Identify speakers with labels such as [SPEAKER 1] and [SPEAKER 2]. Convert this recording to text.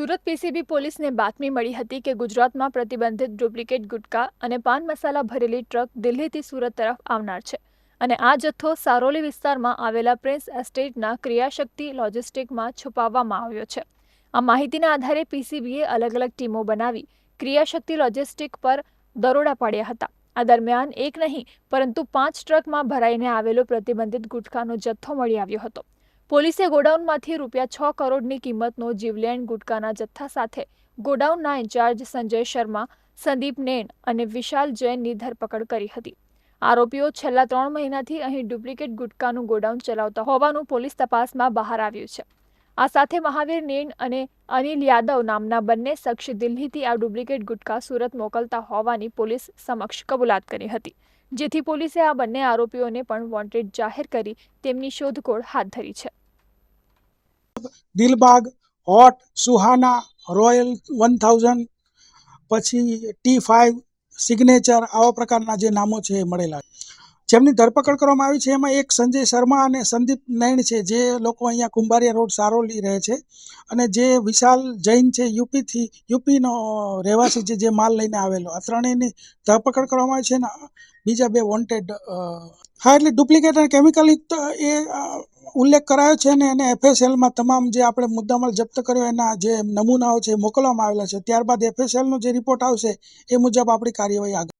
[SPEAKER 1] Surat PCB પોલીસને બાતમી મળી હતી કે ગુજરાતમાં પ્રતિબંધિત ડુપ્લિકેટ ગુટકા અને પાન મસાલા ભરેલી ટ્રક દિલ્હીથી સુરત તરફ આવનાર છે અને આ જથ્થો સારોલી વિસ્તારમાં આવેલા પ્રિન્સ એસ્ટેટના ક્રિયાશક્તિ લોજિસ્ટિકમાં છુપાવવામાં આવ્યો છે. આ માહિતીના આધારે પીસીબીએ અલગ અલગ ટીમો બનાવી ક્રિયાશક્તિ લોજિસ્ટિક પર દરોડા પાડ્યા હતા. આ દરમિયાન એક નહીં, પરંતુ પાંચ ટ્રકમાં ભરાઈને આવેલો પ્રતિબંધિત ગુટખાનો જથ્થો મળી આવ્યો હતો. પોલીસે ગોડાઉનમાંથી રૂપિયા છ કરોડની કિંમતનો જીવલેણ ગુટકાના જથ્થા સાથે ગોડાઉનના ઇન્ચાર્જ સંજય શર્મા, સંદીપ નેણ અને વિશાલ જૈનની ધરપકડ કરી હતી. આરોપીઓ છેલ્લા ત્રણ મહિનાથી અહીં ડુપ્લિકેટ ગુટકાનું ગોડાઉન ચલાવતા હોવાનું પોલીસ તપાસમાં બહાર આવ્યું છે. આ સાથે મહાવીર નેણ અને અનિલ યાદવ નામના બંને શખ્સ દિલ્હીથી આ ડુપ્લિકેટ ગુટકા સુરત મોકલતા હોવાની પોલીસ સમક્ષ કબૂલાત કરી હતી, જેથી પોલીસે આ બંને આરોપીઓને પણ વોન્ટેડ જાહેર કરી તેમની શોધખોળ હાથ ધરી છે.
[SPEAKER 2] Dilbagh, hot, Suhana, royal one thousand, પછી ટી ફાઇવ સિગ્નેચર, આવા પ્રકારના જે નામો છે એ મળેલા જેમની ધરપકડ કરવામાં આવી છે, એમાં એક સંજય શર્મા અને સંદીપ નૈણ છે, જે લોકો અહીંયા કુંભારિયા રોડ, સારોલી રહે છે. અને જે વિશાલ જૈન છે, યુપીથી, યુપીનો રહેવાસી છે, જે માલ લઈને આવેલો. આ ત્રણેયની ધરપકડ કરવામાં આવી છે ને બીજા બે વોન્ટેડ હા, એટલે ડુપ્લિકેટ અને કેમિકલ યુક્ત એ ઉલ્લેખ કરાયો છે ને એને એફએસએલમાં તમામ જે આપણે મુદ્દામાલ જપ્ત કર્યો, એના જે નમૂનાઓ છે મોકલવામાં આવેલા છે. ત્યારબાદ એફએસએલનો જે રિપોર્ટ આવશે, એ મુજબ આપણી કાર્યવાહી આગળ